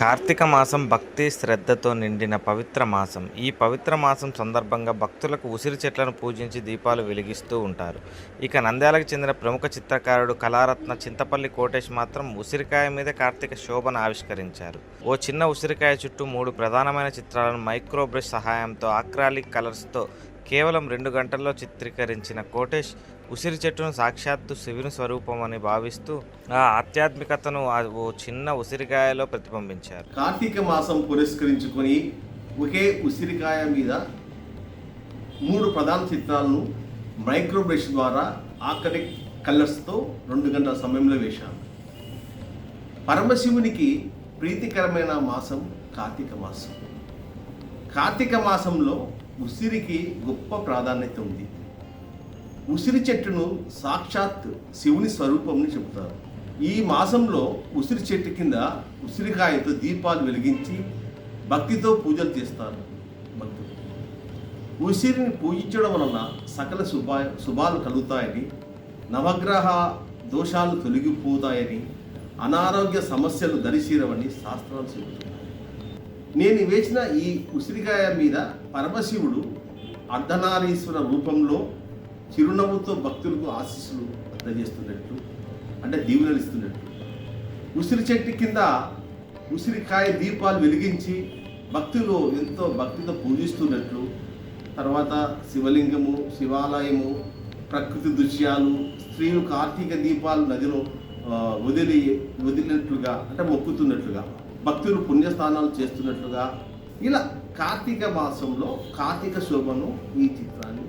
కార్తీక మాసం భక్తి శ్రద్ధతో నిండిన పవిత్ర మాసం. ఈ పవిత్ర మాసం సందర్భంగా భక్తులకు ఉసిరి చెట్లను పూజించి దీపాలు వెలిగిస్తూ ఉంటారు. ఇక నంద్యాలకు చెందిన ప్రముఖ చిత్రకారుడు కళారత్న చింతపల్లి కోటేష్ మాత్రం ఉసిరికాయ మీద కార్తీక శోభను ఆవిష్కరించారు. ఓ చిన్న ఉసిరికాయ చుట్టూ మూడు ప్రధానమైన చిత్రాలను మైక్రో బ్రష్ సహాయంతో ఆక్రాలిక్ కలర్స్తో కేవలం రెండు గంటల్లో చిత్రీకరించిన కోటేష్ ఉసిరి చెట్టును సాక్షాత్తు శివుని స్వరూపం అని భావిస్తూ ఆ ఆధ్యాత్మికతను ఆ ఓ చిన్న ఉసిరికాయలో ప్రతిబింబించారు. కార్తీక మాసం పురస్కరించుకొని ఒకే ఉసిరికాయ మీద మూడు ప్రధాన చిత్రాలను మైక్రోబ్రష్ ద్వారా ఆకటిక్ కలర్స్తో రెండు గంటల సమయంలో వేశాను పరమశివునికి ప్రీతికరమైన మాసం కార్తీక మాసం. కార్తీక మాసంలో ఉసిరికి గొప్ప ప్రాధాన్యత ఉంది. ఉసిరి చెట్టును సాక్షాత్ శివుని స్వరూపంని చెబుతారు. ఈ మాసంలో ఉసిరి చెట్టు కింద ఉసిరికాయతో దీపాలు వెలిగించి భక్తితో పూజలు చేస్తారు భక్తులు. ఉసిరిని పూజించడం వలన సకల శుభా శుభాలు కలుగుతాయని నవగ్రహ దోషాలు తొలగిపోతాయని అనారోగ్య సమస్యలు దరిశీరవని శాస్త్రాలు చెబుతున్నాయి. నేను వేసిన ఈ ఉసిరికాయ మీద పరమశివుడు అర్ధనారీశ్వర రూపంలో చిరునవ్వుతో భక్తులకు ఆశీస్సులు అందజేస్తున్నట్లు అంటే దీవులను ఇస్తున్నట్లు ఉసిరి చెట్టు కింద ఉసిరికాయ దీపాలు వెలిగించి భక్తులు ఎంతో భక్తితో పూజిస్తున్నట్లు తర్వాత శివలింగము శివాలయము ప్రకృతి దృశ్యాలు స్త్రీలు కార్తీక దీపాలు నదిలో వదిలి వదిలినట్లుగా అంటే మొక్కుతున్నట్లుగా భక్తులు పుణ్యస్థానాలు చేస్తున్నట్లుగా ఇలా కార్తీక మాసంలో కార్తీక శోభను ఈ చిత్రాన్ని